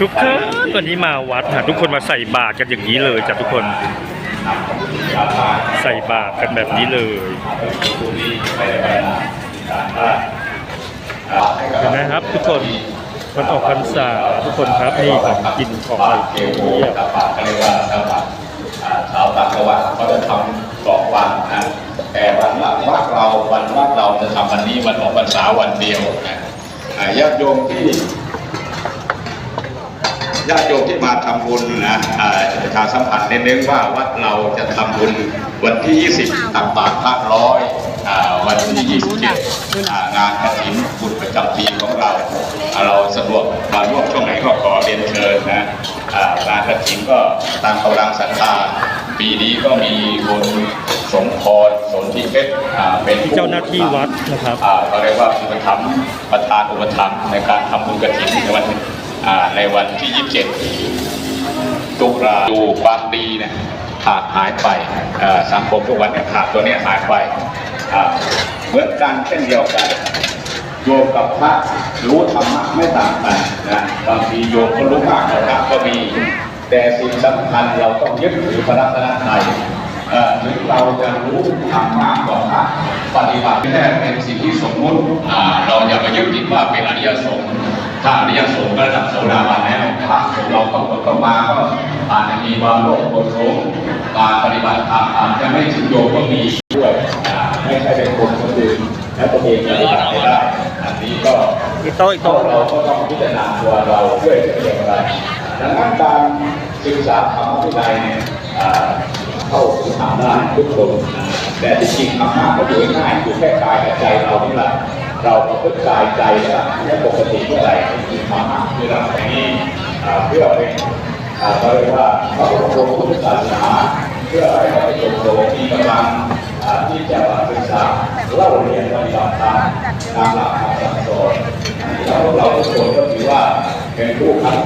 ทุกคนวันนี้มาวัดนะทุกคนมาใส่บาตรกันอย่างนี้เลยจ้ะทุกคน ใส่บาตรกันแบบนี้เลยเห็นไหมครับ ทุกคนวันออกพรรษาทุกคนครับนี่ของกินของอะไรเพียบตาปากก็เรียกว่าตาปากอ่าชาวต่างจังหวัดเขาจะทำสองวันนะแต่วันละวัดเราวันวัดเราจะทำวันนี้วันออกพรรษาวันเดียวนะอ่าญาติโยมที่ ญาติโยมที่มาทำบุญนะอ่าประชาสัมพันธ์เน้นๆว่าวัดเราจะทำบุญวันที่ 20ตักบาตรพระร้อยอ่าวันที่ 27อ่างานกฐินบุญประจำปีของเราอ่าเราสะดวกมาร่วมช่วงไหนก็ขอเรียนเชิญนะอ่างานกฐินก็ตามกำลังศรัทธาปีนี้ก็มีคุณสมพรสนธิเพชรอ่าเป็นผู้เจ้าหน้าที่วัดนะครับอ่าเขาเรียกว่าอุปถัมภ์ประธานอุปถัมภ์ในการทำบุญกฐินในวันอ่า ในวันที่ 27 ตุลาดูความดีเนี่ยขาดหายไปสังคมทุกวันเนี่ยขาดตัวนี้หายไปเหมือนกันเช่นเดียวกันโยมกับพระรู้ธรรมะไม่ต่างกันนะบางทีโยมก็รู้มากกว่าพระก็มี แต่สิ่งสำคัญเราต้องยึดถือพระรัตนตรัยเอ่อถึงเราจะรู้ธรรมะกว่าพระปฏิบัติแค่เป็นสิ่งที่สมมุติเราอย่าไปยึดติดว่าเป็นอริยสงฆ์ ถ้าอริยสงฆ์ระดับโสดาบันแล้วพระสงฆ์เราต้องต่อมาก็อาจจะมีบางโลกคนสงการปฏิบัติธรรมอาจจะไม่ถึงโยมก็มีด้วยไม่ใช่เป็นคนคนอื่นและตัวเองปฏิบัติไม่ได้อันนี้ก็อีโต๊ะอีโต๊ะเราก็ต้องพิจารณาตัวเราด้วยเป็นอย่างไรดังนั้นการศึกษาธรรมวินัยเนี่ยเข้าถึงทำได้ทุกคนแต่จริงๆธรรมะก็อยู่ง่ายอยู่แค่กายกับใจเรานี่แหละ เราประพฤติกายใจแล้วและปกติเมื่อไหร่คือธรรมะคือเราอย่างนี้เพื่อเป็นอ่าเขาเรียกว่าพระบรมพุทธศาสนาเพื่อให้เราเป็นมีกำลังที่จะมาศึกษาเล่าเรียนปฏิบัติธรรมตามหลักคำสั่งสอนแล้วพวกเราทุกคนก็ถือว่าเป็นผู้คัด